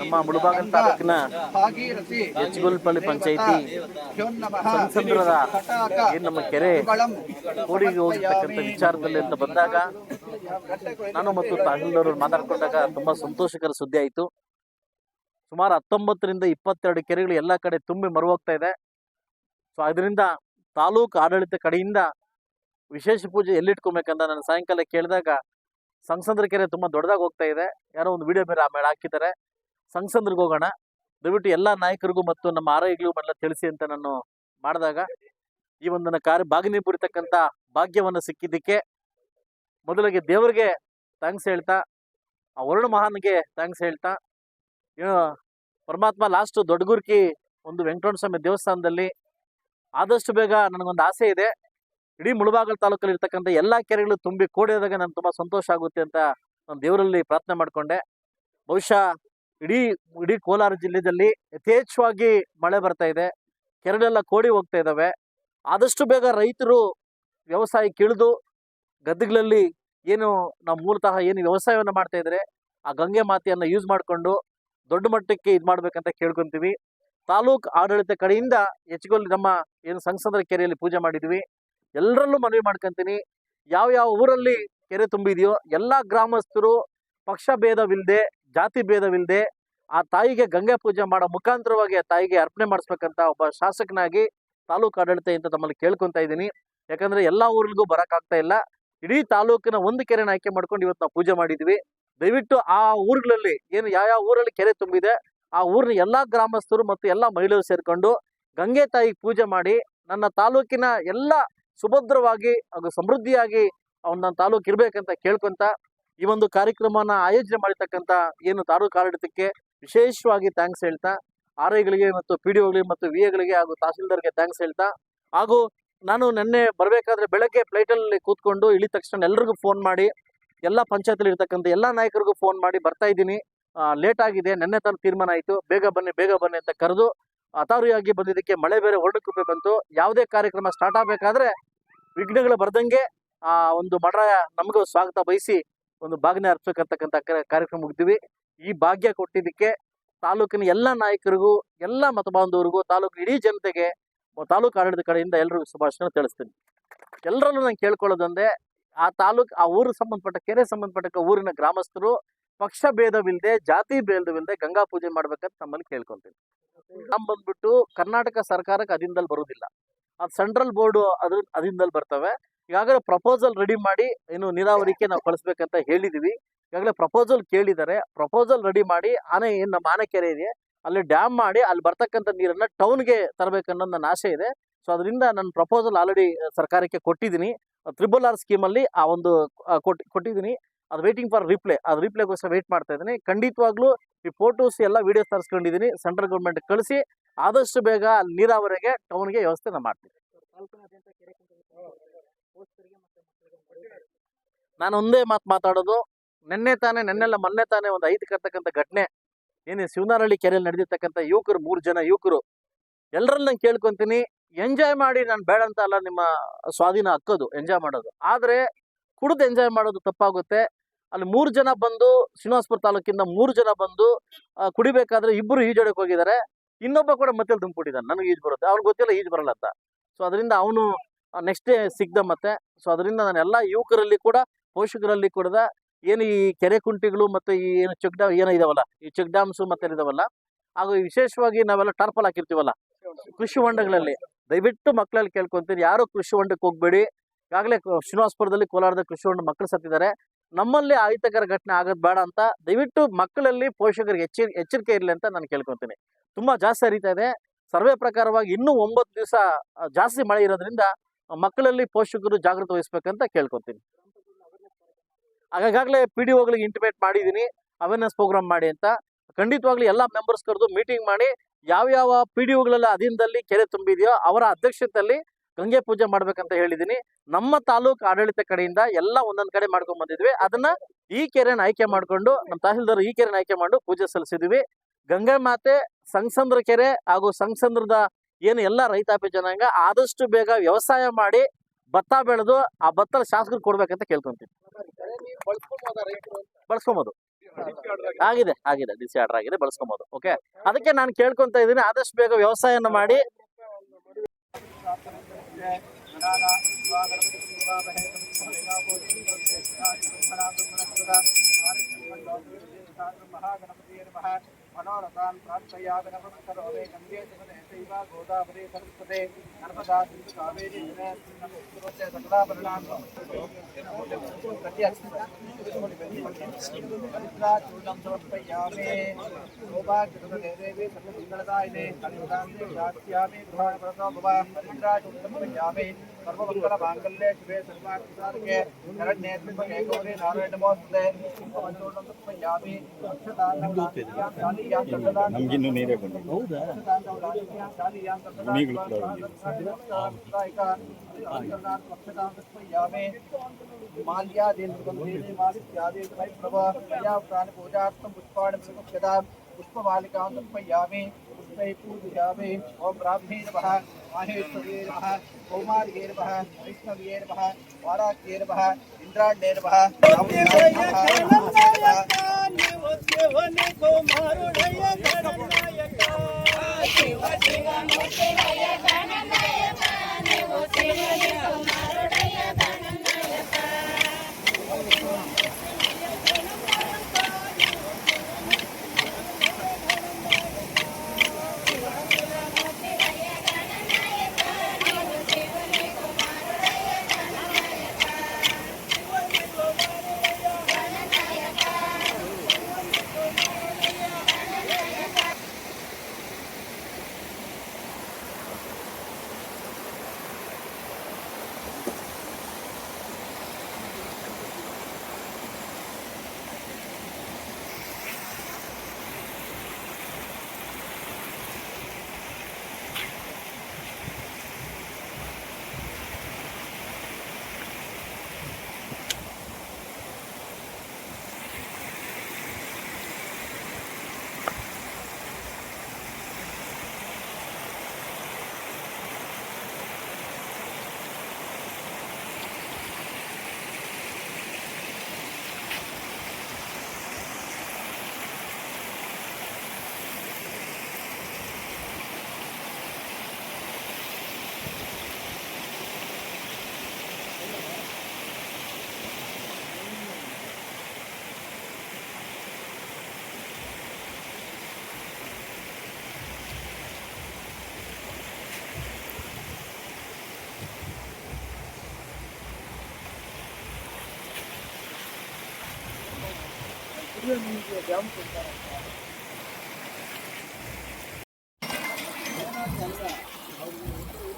ನಮ್ಮ ಮುಳಬಾಗಲ್ ತಾಲೂಕಿನ ಭಾಗೀರಥಿ ಪಂಚಾಯತಿ ಸಂಸಂದ್ರದ ಏನ್ ನಮ್ಮ ಕೆರೆ ಕೋಡಿಗೆ ಹೋಗಿರ್ತಕ್ಕಂಥ ವಿಚಾರದಲ್ಲಿ ಅಂತ ಬಂದಾಗ ನಾನು ಮತ್ತು ತಹಶೀಲ್ದಾರ್ ಮಾತಾಡ್ಕೊಂಡಾಗ ತುಂಬಾ ಸಂತೋಷಕರ ಸುದ್ದಿ ಆಯಿತು. ಸುಮಾರು ಹತ್ತೊಂಬತ್ತರಿಂದ ಇಪ್ಪತ್ತೆರಡು ಕೆರೆಗಳು ಎಲ್ಲ ಕಡೆ ತುಂಬಿ ಮರುವಾಗ್ತಾ ಇದೆ. ಸೊ ಅದರಿಂದ ತಾಲೂಕು ಆಡಳಿತ ಕಡೆಯಿಂದ ವಿಶೇಷ ಪೂಜೆ ಎಲ್ಲಿಟ್ಕೊಬೇಕಂತ ನಾನು ಸಾಯಂಕಾಲ ಕೇಳಿದಾಗ ಸಂಸಂದ್ರ ಕೆರೆ ತುಂಬಾ ದೊಡ್ಡದಾಗಿ ಹೋಗ್ತಾ ಇದೆ. ಯಾರೋ ಒಂದು ವಿಡಿಯೋ ಬೇರೆ ಆಮೇಲೆ ಹಾಕಿದ್ದಾರೆ. ಸಂಸದರಿಗೆ ಹೋಗೋಣ. ದಯವಿಟ್ಟು ಎಲ್ಲ ನಾಯಕರಿಗೂ ಮತ್ತು ನಮ್ಮ ಆರೋಗ್ಯಗಳಿಗೂ ಮೊದಲ ತಿಳಿಸಿ ಅಂತ ನಾನು ಮಾಡಿದಾಗ, ಈ ಒಂದು ನನ್ನ ಕಾರ್ಯ ಬಾಗಿನಿ ಬುರಿತಕ್ಕಂಥ ಭಾಗ್ಯವನ್ನು ಸಿಕ್ಕಿದ್ದಕ್ಕೆ ಮೊದಲಿಗೆ ದೇವರಿಗೆ ಥ್ಯಾಂಕ್ಸ್ ಹೇಳ್ತಾ, ಆ ವರುಣ ಮಹಾನ್ಗೆ ಥ್ಯಾಂಕ್ಸ್ ಹೇಳ್ತಾ ಪರಮಾತ್ಮ ಲಾಸ್ಟ್ ದೊಡ್ಡಗುರ್ಕಿ ಒಂದು ವೆಂಕಟರಮಣ ಸ್ವಾಮಿ ದೇವಸ್ಥಾನದಲ್ಲಿ ಆದಷ್ಟು ಬೇಗ ನನಗೊಂದು ಆಸೆ ಇದೆ. ಇಡೀ ಮುಳಬಾಗಲ್ ತಾಲೂಕಲ್ಲಿ ಇರ್ತಕ್ಕಂಥ ಎಲ್ಲಾ ಕೆರೆಗಳು ತುಂಬಿ ಕೋಡಿದಾಗ ನಾನು ತುಂಬಾ ಸಂತೋಷ ಆಗುತ್ತೆ ಅಂತ ನಾನು ದೇವರಲ್ಲಿ ಪ್ರಾರ್ಥನೆ ಮಾಡ್ಕೊಂಡೆ. ಬಹುಶಃ ಇಡೀ ಇಡೀ ಕೋಲಾರ ಜಿಲ್ಲೆಯಲ್ಲಿ ಯಥೇಚ್ಛವಾಗಿ ಮಳೆ ಬರ್ತಾ ಇದೆ. ಕೆರೆಗಳೆಲ್ಲ ಕೋಡಿ ಹೋಗ್ತಾ ಇದ್ದಾವೆ ಆದಷ್ಟು ಬೇಗ ರೈತರು ವ್ಯವಸಾಯಕ್ಕೆ ಇಳಿದು ಗದ್ದೆಗಳಲ್ಲಿ ಏನು ನಾವು ಮೂಲತಃ ಏನು ವ್ಯವಸಾಯವನ್ನು ಮಾಡ್ತಾ ಇದ್ರೆ ಆ ಗಂಗೆ ಮಾತೆಯನ್ನು ಯೂಸ್ ಮಾಡಿಕೊಂಡು ದೊಡ್ಡ ಮಟ್ಟಕ್ಕೆ ಇದು ಮಾಡ್ಬೇಕಂತ ಕೇಳ್ಕೊಂತೀವಿ. ತಾಲೂಕ್ ಆಡಳಿತ ಕಡೆಯಿಂದ ಹೆಚ್ಚುಗೊಲ್ಲಿ ನಮ್ಮ ಏನು ಸಂಸದರ ಕೆರೆಯಲ್ಲಿ ಪೂಜೆ ಮಾಡಿದ್ವಿ. ಎಲ್ಲರಲ್ಲೂ ಮನವಿ ಮಾಡ್ಕೊಂತೀನಿ. ಯಾವ ಯಾವ ಊರಲ್ಲಿ ಕೆರೆ ತುಂಬಿದೆಯೋ ಎಲ್ಲ ಗ್ರಾಮಸ್ಥರು ಪಕ್ಷ ಭೇದವಿಲ್ಲದೆ ಜಾತಿ ಭೇದವಿಲ್ಲದೆ ಆ ತಾಯಿಗೆ ಗಂಗೆ ಪೂಜೆ ಮಾಡೋ ಮುಖಾಂತರವಾಗಿ ಆ ತಾಯಿಗೆ ಅರ್ಪಣೆ ಮಾಡಿಸ್ಬೇಕಂತ ಒಬ್ಬ ಶಾಸಕನಾಗಿ ತಾಲೂಕು ಆಡಳಿತ ಅಂತ ತಮ್ಮಲ್ಲಿ ಕೇಳ್ಕೊತಾ ಇದ್ದೀನಿ. ಯಾಕಂದ್ರೆ ಎಲ್ಲ ಊರಿಗೂ ಬರೋಕ್ಕಾಗ್ತಾ ಇಲ್ಲ. ಇಡೀ ತಾಲೂಕಿನ ಒಂದು ಕೆರೆನ ಆಯ್ಕೆ ಮಾಡ್ಕೊಂಡು ಇವತ್ತು ನಾವು ಪೂಜೆ ಮಾಡಿದ್ವಿ. ದಯವಿಟ್ಟು ಆ ಊರುಗಳಲ್ಲಿ ಏನು ಯಾವ ಯಾವ ಊರಲ್ಲಿ ಕೆರೆ ತುಂಬಿದೆ, ಆ ಊರಿನ ಎಲ್ಲಾ ಗ್ರಾಮಸ್ಥರು ಮತ್ತು ಎಲ್ಲಾ ಮಹಿಳೆಯರು ಸೇರ್ಕೊಂಡು ಗಂಗೆ ತಾಯಿಗೆ ಪೂಜೆ ಮಾಡಿ, ನನ್ನ ತಾಲೂಕಿನ ಎಲ್ಲ ಸುಭದ್ರವಾಗಿ ಹಾಗೂ ಸಮೃದ್ಧಿಯಾಗಿ ಅವ್ನ ತಾಲೂಕು ಇರ್ಬೇಕಂತ ಕೇಳ್ಕೊಂತ ಈ ಒಂದು ಕಾರ್ಯಕ್ರಮನ ಆಯೋಜನೆ ಮಾಡಿರ್ತಕ್ಕಂಥ ಏನು ತಾಲೂಕು ಆಡಳಿತಕ್ಕೆ ವಿಶೇಷವಾಗಿ ಥ್ಯಾಂಕ್ಸ್ ಹೇಳ್ತಾ ಆರ್ ಐಗಳಿಗೆ ಮತ್ತು ಪಿ ಡಿ ಒಗಳಿಗೆ ಮತ್ತು ವಿ ಎಗಳಿಗೆ ಹಾಗೂ ತಹಸೀಲ್ದಾರ್ಗೆ ಥ್ಯಾಂಕ್ಸ್ ಹೇಳ್ತಾ, ಹಾಗೂ ನಾನು ನಿನ್ನೆ ಬರಬೇಕಾದ್ರೆ ಬೆಳಗ್ಗೆ ಫ್ಲೈಟಲ್ಲಿ ಕೂತ್ಕೊಂಡು ಇಳಿದ ತಕ್ಷಣ ಎಲ್ರಿಗೂ ಫೋನ್ ಮಾಡಿ, ಎಲ್ಲ ಪಂಚಾಯತಲ್ಲಿ ಇರ್ತಕ್ಕಂಥ ಎಲ್ಲ ನಾಯಕರಿಗೂ ಫೋನ್ ಮಾಡಿ ಬರ್ತಾ ಇದ್ದೀನಿ. ಲೇಟ್ ಆಗಿದೆ, ನೆನ್ನೆ ತಾನು ತೀರ್ಮಾನ ಆಯಿತು, ಬೇಗ ಬನ್ನಿ ಬೇಗ ಬನ್ನಿ ಅಂತ ಕರೆದು ಅತಾರಿಯಾಗಿ ಬಂದಿದ್ದಕ್ಕೆ ಮಳೆ ಬೇರೆ ಹೊರಡಕ್ಕೆ ಬಂತು. ಯಾವುದೇ ಕಾರ್ಯಕ್ರಮ ಸ್ಟಾರ್ಟ್ ಆಗಬೇಕಾದ್ರೆ ವಿಘ್ನಗಳು ಬರ್ದಂಗೆ, ಆ, ಒಂದು ಮಠ ನಮಗೂ ಸ್ವಾಗತ ಬಯಸಿ ಒಂದು ಬಾಗಿನ ಅರ್ಪಿಸಬೇಕಂತಕ್ಕಂಥ ಕಾರ್ಯಕ್ರಮ ಮುಗಿದ್ವಿ. ಈ ಭಾಗ್ಯ ಕೊಟ್ಟಿದ್ದಕ್ಕೆ ತಾಲೂಕಿನ ಎಲ್ಲ ನಾಯಕರಿಗೂ, ಎಲ್ಲ ಮತ ಬಾಂಧವರಿಗೂ ತಾಲೂಕು ಇಡೀ ಜನತೆಗೆ ತಾಲೂಕು ಆಡಳಿತ ಕಡೆಯಿಂದ ಎಲ್ಲರಿಗೂ ಶುಭಾಶಯ ತಿಳಿಸ್ತೀನಿ. ಎಲ್ಲರಲ್ಲೂ ನಾನು ಕೇಳ್ಕೊಳ್ಳೋದಂದ್ರೆ ಆ ತಾಲೂಕು, ಆ ಊರು ಸಂಬಂಧಪಟ್ಟ, ಕೆರೆ ಸಂಬಂಧಪಟ್ಟ ಊರಿನ ಗ್ರಾಮಸ್ಥರು, ಪಕ್ಷ ಭೇದವಿಲ್ಲದೆ, ಜಾತಿ ಭೇದವಿಲ್ಲದೆ ಗಂಗಾ ಪೂಜೆ ಮಾಡ್ಬೇಕಂತ ನಮ್ಮಲ್ಲಿ ಕೇಳ್ಕೊಳ್ತೀನಿ ನಮ್ಮ ಬಂದ್ಬಿಟ್ಟು ಕರ್ನಾಟಕ ಸರ್ಕಾರಕ್ಕೆ ಅದಿಂದಲ್ಲಿ ಬರುವುದಿಲ್ಲ. ಅದು ಸೆಂಟ್ರಲ್ ಬೋರ್ಡು ಅದ್ರ ಅದಿಂದಲ್ಲಿ ಬರ್ತವೆ. ಈಗಾಗಲೇ ಪ್ರಪೋಸಲ್ ರೆಡಿ ಮಾಡಿ ಏನು ನೀರಾವರಿಗೆ ನಾವು ಕಳಿಸ್ಬೇಕಂತ ಹೇಳಿದ್ದೀವಿ ಈಗಾಗಲೇ ಪ್ರಪೋಸಲ್ ಕೇಳಿದ್ದಾರೆ. ಪ್ರಪೋಸಲ್ ರೆಡಿ ಮಾಡಿ ಆನೆ ಏನು ನಮ್ಮ ಆನೆ ಕೆರೆ ಇದೆ. ಅಲ್ಲಿ ಡ್ಯಾಮ್ ಮಾಡಿ ಅಲ್ಲಿ ಬರ್ತಕ್ಕಂಥ ನೀರನ್ನ ಟೌನ್ಗೆ ತರಬೇಕನ್ನೋ ನನ್ನ ಆಸೆ ಇದೆ. ಸೊ, ಅದರಿಂದ ನನ್ನ ಪ್ರಪೋಸಲ್ ಆಲ್ರೆಡಿ ಸರ್ಕಾರಕ್ಕೆ ಕೊಟ್ಟಿದ್ದೀನಿ. ತ್ರಿಬಲ್ ಆರ್ ಸ್ಕೀಮಲ್ಲಿ ಆ ಒಂದು ಕೊಟ್ಟು ಕೊಟ್ಟಿದ್ದೀನಿ. ಅದು ವೇಟಿಂಗ್ ಫಾರ್ ರಿಪ್ಲೈ ಅದು ರಿಪ್ಲೈಗೋಸ್ಕರ ವೇಟ್ ಮಾಡ್ತಾ ಇದ್ದೀನಿ. ಖಂಡಿತವಾಗ್ಲೂ ಈ ಫೋಟೋಸ್ ಎಲ್ಲ ವಿಡಿಯೋಸ್ ತರಿಸ್ಕೊಂಡಿದ್ದೀನಿ. ಸೆಂಟ್ರಲ್ ಗೌರ್ಮೆಂಟ್ ಕಳಿಸಿ. ಆದಷ್ಟು ಬೇಗ ನೀರಾವರಿಗೆ, ಟೌನ್ಗೆ ವ್ಯವಸ್ಥೆ ಮಾಡ್ತೀವಿ. ನಾನು ಒಂದೇ ಮಾತು ಮಾತಾಡೋದು, ನಿನ್ನೆ ತಾನೇ, ನೆನ್ನೆಲ್ಲ ಮೊನ್ನೆ ತಾನೇ ಒಂದು ಐದು ಕರ್ತಕ್ಕಂಥ ಘಟನೆ, ಏನು ಶಿವನಾರಳ್ಳಿ ಕೆರೆಯಲ್ಲಿ ನಡೆದಿರ್ತಕ್ಕಂಥ ಯುವಕರು, ಮೂರು ಜನ ಯುವಕರು ಎಲ್ಲರಲ್ಲಿ ನಾನು ಕೇಳ್ಕೊಂತೀನಿ, ಎಂಜಾಯ್ ಮಾಡಿ, ನಾನು ಬೇಡ ಅಂತ ಅಲ್ಲ ನಿಮ್ಮ ಸ್ವಾಧೀನ ಹಕ್ಕೋದು, ಎಂಜಾಯ್ ಮಾಡೋದು. ಆದರೆ, ಕುಡಿದು ಎಂಜಾಯ್ ಮಾಡೋದು ತಪ್ಪಾಗುತ್ತೆ, ಅಲ್ಲಿ ಮೂರು ಜನ ಬಂದು, ಶ್ರೀನಿವಾಸಪುರ ತಾಲೂಕಿಂದ ಮೂರು ಜನ ಬಂದು ಕುಡಿಬೇಕಾದ್ರೆ ಇಬ್ಬರು ಈಜಾಡೋಕೆ ಹೋಗಿದ್ದಾರೆ ಇನ್ನೊಬ್ಬ ಕೂಡ ಮತ್ತೆ ತುಂಬಿಟ್ಟಿದ್ದಾನೆ ನನಗೆ ಈಜು ಬರುತ್ತೆ. ಅವ್ನಿಗೆ ಗೊತ್ತಿಲ್ಲ ಈಜು ಬರಲ್ಲ ಅಂತ. ಸೊ ಅದರಿಂದ ಅವನು ನೆಕ್ಸ್ಟ್ ಡೇ ಸಿಗ್ದ ಮತ್ತೆ. ಸೊ ಅದರಿಂದ ನಾನು ಎಲ್ಲ ಯುವಕರಲ್ಲಿ ಕೂಡ, ಪೋಷಕರಲ್ಲಿ ಕೂಡ, ಏನು ಈ ಕೆರೆ ಕುಂಟಿಗಳು ಮತ್ತೆ ಈ ಏನು ಚೆಕ್ ಡ್ಯಾಮ್ ಏನಿದಾವಲ್ಲ ಈ ಚೆಕ್ ಡ್ಯಾಮ್ಸ್ ಮತ್ತೆ ಇದಾವಲ್ಲ, ಹಾಗೂ ವಿಶೇಷವಾಗಿ ನಾವೆಲ್ಲ ಟಾರ್ಪಲ್ ಹಾಕಿರ್ತೀವಲ್ಲ, ಕೃಷಿ ಹೊಂಡಗಳಲ್ಲಿ. ದಯವಿಟ್ಟು ಮಕ್ಕಳಲ್ಲಿ ಕೇಳ್ಕೊಂತೀನಿ. ಯಾರು ಕೃಷಿ ಹೊಂಡಕ್ಕೆ ಹೋಗ್ಬೇಡಿ. ಈಗಾಗಲೇ ಶ್ರೀನಿವಾಸಪುರದಲ್ಲಿ ಕೋಲಾರದ ಕೃಷಿ ಹೊಂಡ ಮಕ್ಕಳು ಸತ್ತಿದ್ದಾರೆ. ನಮ್ಮಲ್ಲಿ ಆಯಿತಕರ ಘಟನೆ ಆಗೋದು ಬೇಡ ಅಂತ ದಯವಿಟ್ಟು ಮಕ್ಕಳಲ್ಲಿ ಪೋಷಕರಿಗೆ ಎಚ್ಚರಿ, ಎಚ್ಚರಿಕೆ ಇರಲಿ ಅಂತ ನಾನು ಕೇಳ್ಕೊಂತೀನಿ. ತುಂಬಾ ಜಾಸ್ತಿ ಹರಿತಾ ಇದೆ. ಸರ್ವೆ ಪ್ರಕಾರವಾಗಿ ಇನ್ನೂ ಒಂಬತ್ತು ದಿವಸ ಜಾಸ್ತಿ ಮಳೆ ಇರೋದ್ರಿಂದ ಮಕ್ಕಳಲ್ಲಿ ಪೋಷಕರು ಜಾಗೃತಿ ವಹಿಸ್ಬೇಕಂತ ಕೇಳ್ಕೊತೀನಿ. ಹಾಗಾಗಲೇ ಪಿ ಡಿ ಒಗಳಿಗೆ ಇಂಟಿಮೇಟ್ ಮಾಡಿದ್ದೀನಿ. ಅವೇರ್ನೆಸ್ ಪ್ರೋಗ್ರಾಮ್ ಮಾಡಿ ಅಂತ. ಖಂಡಿತವಾಗ್ಲೂ ಎಲ್ಲ ಮೆಂಬರ್ಸ್ ಕರೆದು ಮೀಟಿಂಗ್ ಮಾಡಿ ಯಾವ್ಯಾವ ಪಿ ಡಿ ಒಗಳೆಲ್ಲ ಅಧೀನದಲ್ಲಿ ಕೆರೆ ತುಂಬಿದೆಯೋ ಅವರ ಅಧ್ಯಕ್ಷತೆಯಲ್ಲಿ ಗಂಗೆ ಪೂಜೆ ಮಾಡ್ಬೇಕಂತ ಹೇಳಿದ್ದೀನಿ. ನಮ್ಮ ತಾಲೂಕು ಆಡಳಿತ ಕಡೆಯಿಂದ ಎಲ್ಲ ಒಂದೊಂದು ಕಡೆ ಮಾಡ್ಕೊಂಡ್ ಬಂದಿದ್ವಿ. ಅದನ್ನ ಈ ಕೆರೆನ ಆಯ್ಕೆ ಮಾಡ್ಕೊಂಡು ನಮ್ಮ ತಹಸೀಲ್ದಾರ್ ಈ ಕೆರೆನ ಆಯ್ಕೆ ಮಾಡಿ ಪೂಜೆ ಸಲ್ಲಿಸಿದ್ವಿ. ಗಂಗಾ ಮಾತೆ ಸಂಸಂದ್ರ ಕೆರೆ ಹಾಗೂ ಸಂಸಂದ್ರದ ಏನು ಎಲ್ಲ ರೈತಾಪಿ ಜನಾಂಗ ಆದಷ್ಟು ಬೇಗ ವ್ಯವಸಾಯ ಮಾಡಿ ಭತ್ತ ಬೆಳೆದು ಆ ಭತ್ತ ಶಾಸಕರು ಕೊಡ್ಬೇಕಂತ ಕೇಳ್ಕೊಂತೀನಿ ಬಳಸ್ಕೊಬೋದು. ಆಗಿದೆ ಆಗಿದೆ, ಡಿ ಸಿ ಆರ್ಡರ್ ಆಗಿದೆ, ಬಳಸ್ಕೊಬೋದು, ಓಕೆ? ಅದಕ್ಕೆ ನಾನು ಕೇಳ್ಕೊಂತ ಇದ್ದೀನಿ, ಆದಷ್ಟು ಬೇಗ ವ್ಯವಸಾಯನ ಮಾಡಿ. मनोरथान् प्रार्थयादनमं करोमि गङ्गे चैव गोदावरी सरस्वते नर्मदा सिन्धु कावेरी सकलापरणाम् समर्पयामि गोपादेवी सर्वमङ्गलदायिने अनुदान्ते दास्यामि गृहाणप्रतो भव समर्पयामि सर्वमङ्गलमाङ्गल्ये शिवे सर्वार्थसाधके शरण्ये गौरी नारायण नमोस्तुते चूर्णं समर्पयामि ನಮ್ಗಿನ್ನೂ ನೀರೇ ಬಂದಿಲ್ಲ ಮುನಿಗಳು ಕೂಡ पुष्पमालिकां समर्पयामि वै पूजयामे ॐ ब्राह्मे नमः, माहेश्वर्ये नमः, कौमार्ये नमः, वैष्णव्ये नमः वाराक्ये नमः इन्द्राण्ये नमः Shiv Shiv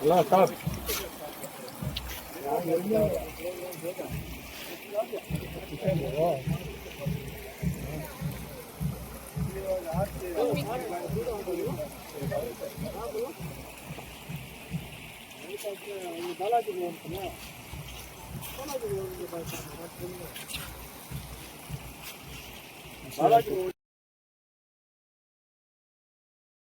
là stop. Balaji Balaji Fala de